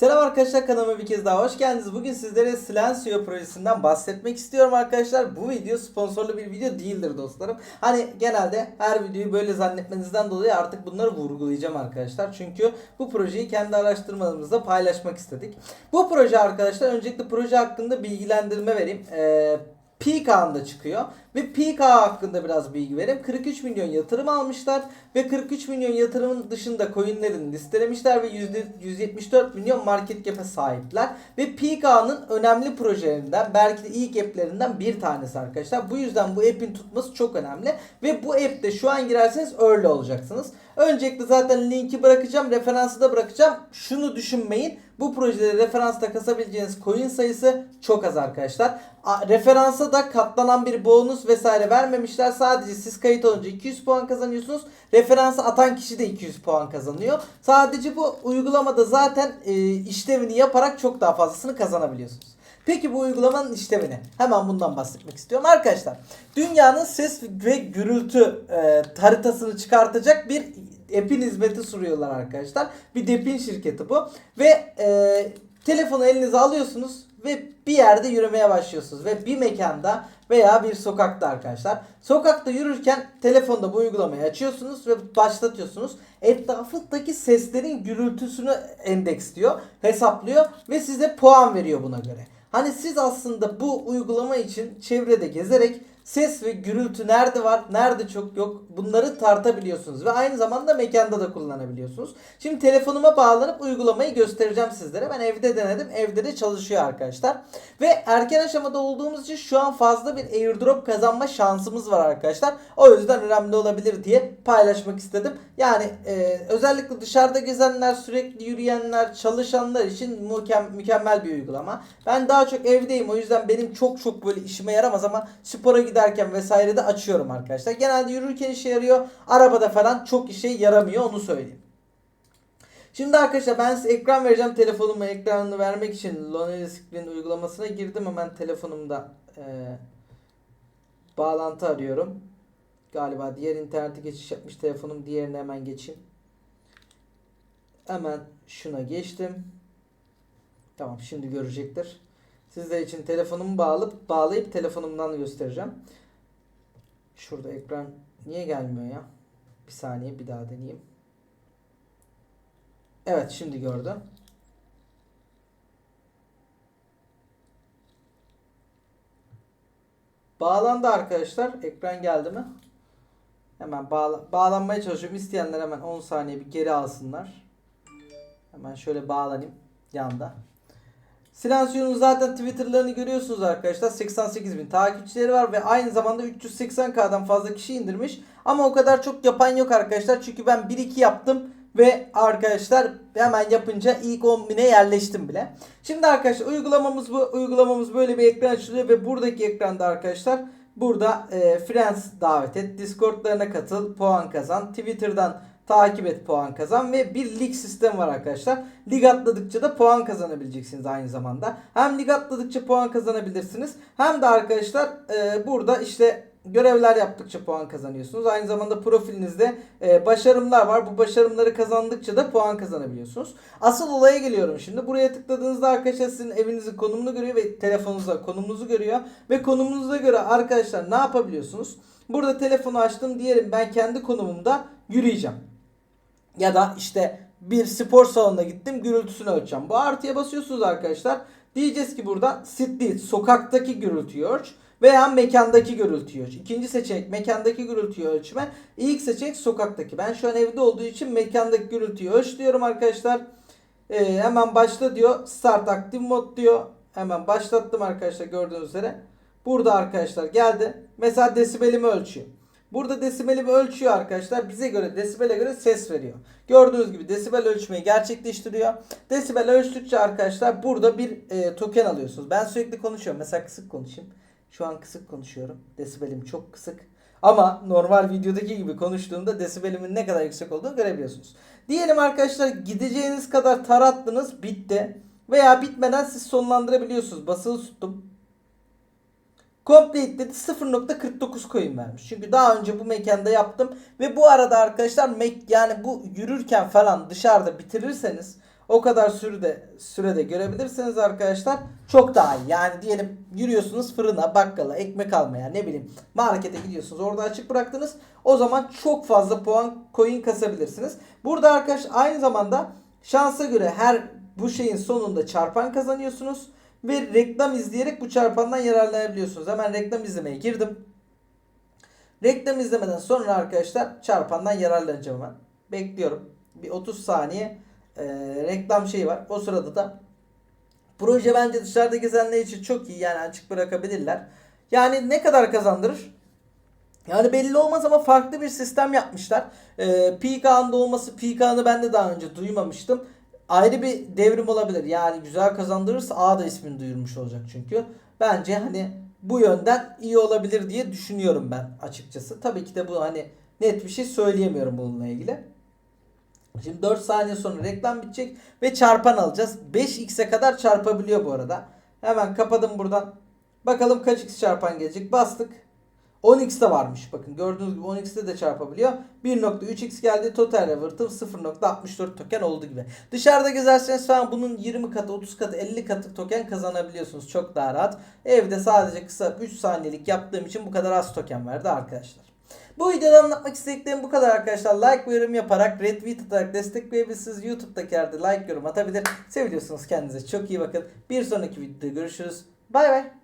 Selam arkadaşlar kanalıma bir kez daha hoş geldiniz. Bugün sizlere Silencio projesinden bahsetmek istiyorum arkadaşlar. Bu video sponsorlu bir video değildir dostlarım. Hani genelde her videoyu böyle zannetmenizden dolayı artık bunları vurgulayacağım arkadaşlar. Çünkü bu projeyi kendi araştırmalarımızda paylaşmak istedik. Bu proje arkadaşlar öncelikle proje hakkında bilgilendirme vereyim. Ee, Peak ağında çıkıyor. Ve ağı hakkında biraz bilgi vereyim. 43 milyon yatırım almışlar. Ve 43 milyon yatırımın dışında coinlerini listelemişler. Ve yüzde- 174 milyon market cap'e sahipler. Ve Peak ağının önemli projelerinden belki de ilk app'lerinden bir tanesi arkadaşlar. Bu yüzden bu app'in tutması çok önemli. Ve bu app'te şu an girerseniz early olacaksınız. Öncelikle zaten linki bırakacağım. Referansı da bırakacağım. Şunu düşünmeyin. Bu projede referansta kasabileceğiniz coin sayısı çok az arkadaşlar. A- Referansa da katlanan bir bonus vesaire vermemişler. Sadece siz kayıt olunca 200 puan kazanıyorsunuz. Referansı atan kişi de 200 puan kazanıyor. Sadece bu uygulamada zaten e, işlemini yaparak çok daha fazlasını kazanabiliyorsunuz. Peki bu uygulamanın işlemini hemen bundan bahsetmek istiyorum arkadaşlar. Dünyanın ses ve gürültü e, haritasını çıkartacak bir app'in hizmeti sunuyorlar arkadaşlar. Bir depin şirketi bu ve e, telefonu elinize alıyorsunuz ve bir yerde yürümeye başlıyorsunuz ve bir mekanda veya bir sokakta arkadaşlar. Sokakta yürürken telefonda bu uygulamayı açıyorsunuz ve başlatıyorsunuz. Etrafındaki seslerin gürültüsünü endeksliyor, hesaplıyor ve size puan veriyor buna göre. Hani siz aslında bu uygulama için çevrede gezerek ses ve gürültü nerede var, nerede çok yok bunları tartabiliyorsunuz ve aynı zamanda mekanda da kullanabiliyorsunuz. Şimdi telefonuma bağlanıp uygulamayı göstereceğim sizlere. Ben evde denedim. Evde de çalışıyor arkadaşlar. Ve erken aşamada olduğumuz için şu an fazla bir airdrop kazanma şansımız var arkadaşlar. O yüzden önemli olabilir diye paylaşmak istedim. Yani e, özellikle dışarıda gezenler, sürekli yürüyenler, çalışanlar için mükemmel, bir uygulama. Ben daha çok evdeyim o yüzden benim çok çok böyle işime yaramaz ama spora giderken vesaire de açıyorum arkadaşlar. Genelde yürürken işe yarıyor. Arabada falan çok işe yaramıyor onu söyleyeyim. Şimdi arkadaşlar ben size ekran vereceğim. Telefonumu ekranını vermek için Lonely Screen uygulamasına girdim. Hemen telefonumda e, bağlantı arıyorum. Galiba diğer internete geçiş yapmış telefonum. Diğerine hemen geçeyim. Hemen şuna geçtim. Tamam şimdi görecektir. Sizler için telefonumu bağlayıp bağlayıp telefonumdan göstereceğim. Şurada ekran niye gelmiyor ya? Bir saniye bir daha deneyeyim. Evet şimdi gördüm. Bağlandı arkadaşlar. Ekran geldi mi? Hemen bağla bağlanmaya çalışıyorum. İsteyenler hemen 10 saniye bir geri alsınlar. Hemen şöyle bağlanayım yanda. Silensio'nun zaten Twitter'larını görüyorsunuz arkadaşlar. 88 bin takipçileri var ve aynı zamanda 380k'dan fazla kişi indirmiş. Ama o kadar çok yapan yok arkadaşlar. Çünkü ben 1-2 yaptım ve arkadaşlar hemen yapınca ilk 10 bine yerleştim bile. Şimdi arkadaşlar uygulamamız bu. Uygulamamız böyle bir ekran açılıyor ve buradaki ekranda arkadaşlar burada e, Friends davet et, Discord'larına katıl, puan kazan, Twitter'dan takip et puan kazan ve bir lig sistemi var arkadaşlar. Lig atladıkça da puan kazanabileceksiniz aynı zamanda. Hem lig atladıkça puan kazanabilirsiniz hem de arkadaşlar e, burada işte görevler yaptıkça puan kazanıyorsunuz. Aynı zamanda profilinizde e, başarımlar var. Bu başarımları kazandıkça da puan kazanabiliyorsunuz. Asıl olaya geliyorum şimdi. Buraya tıkladığınızda arkadaşlar sizin evinizin konumunu görüyor ve telefonunuza konumunuzu görüyor. Ve konumunuza göre arkadaşlar ne yapabiliyorsunuz? Burada telefonu açtım diyelim ben kendi konumumda yürüyeceğim. Ya da işte bir spor salonuna gittim gürültüsünü ölçeceğim. Bu artıya basıyorsunuz arkadaşlar. Diyeceğiz ki burada sit değil sokaktaki gürültüyü ölç veya mekandaki gürültüyü ölç. İkinci seçenek mekandaki gürültüyü ölçme. İlk seçenek sokaktaki. Ben şu an evde olduğu için mekandaki gürültüyü ölç diyorum arkadaşlar. Ee, hemen başla diyor. Start active mod diyor. Hemen başlattım arkadaşlar gördüğünüz üzere. Burada arkadaşlar geldi. Mesela desibelimi ölçüyor. Burada desibelimi ölçüyor arkadaşlar. Bize göre desibele göre ses veriyor. Gördüğünüz gibi desibel ölçmeyi gerçekleştiriyor. Desibel ölçtükçe arkadaşlar burada bir e, token alıyorsunuz. Ben sürekli konuşuyorum. Mesela kısık konuşayım. Şu an kısık konuşuyorum. Desibelim çok kısık. Ama normal videodaki gibi konuştuğumda desibelimin ne kadar yüksek olduğunu görebiliyorsunuz. Diyelim arkadaşlar gideceğiniz kadar tarattınız bitti. Veya bitmeden siz sonlandırabiliyorsunuz. Basılı tuttum. Complete dedi 0.49 coin vermiş. Çünkü daha önce bu mekanda yaptım ve bu arada arkadaşlar mek yani bu yürürken falan dışarıda bitirirseniz o kadar sürede sürede görebilirsiniz arkadaşlar. Çok daha iyi. Yani diyelim giriyorsunuz fırına, bakkala, ekmek almaya ne bileyim markete gidiyorsunuz. Orada açık bıraktınız. O zaman çok fazla puan coin kasabilirsiniz. Burada arkadaş aynı zamanda şansa göre her bu şeyin sonunda çarpan kazanıyorsunuz. Ve reklam izleyerek bu çarpandan yararlanabiliyorsunuz. Hemen reklam izlemeye girdim. Reklam izlemeden sonra arkadaşlar çarpandan yararlanacağım ben. Bekliyorum. Bir 30 saniye e, reklam şeyi var. O sırada da proje bence dışarıda gezenler için çok iyi. Yani açık bırakabilirler. Yani ne kadar kazandırır? Yani belli olmaz ama farklı bir sistem yapmışlar. Ee, peak anında olması peak anı ben de daha önce duymamıştım. Ayrı bir devrim olabilir. Yani güzel kazandırırsa A da ismini duyurmuş olacak çünkü. Bence hani bu yönden iyi olabilir diye düşünüyorum ben açıkçası. Tabii ki de bu hani net bir şey söyleyemiyorum bununla ilgili. Şimdi 4 saniye sonra reklam bitecek ve çarpan alacağız. 5x'e kadar çarpabiliyor bu arada. Hemen kapadım buradan. Bakalım kaç x çarpan gelecek. Bastık. 10x de varmış. Bakın gördüğünüz gibi 10x'te de çarpabiliyor. 1.3x geldi. Total revert'ım 0.64 token oldu gibi. Dışarıda gezerseniz falan bunun 20 katı, 30 katı, 50 katı token kazanabiliyorsunuz. Çok daha rahat. Evde sadece kısa 3 saniyelik yaptığım için bu kadar az token verdi arkadaşlar. Bu videoda anlatmak istediklerim bu kadar arkadaşlar. Like ve yorum yaparak, retweet atarak destekleyebilirsiniz. YouTube'daki yerde like yorum atabilir. Seviyorsunuz kendinize. Çok iyi bakın. Bir sonraki videoda görüşürüz. Bay bay.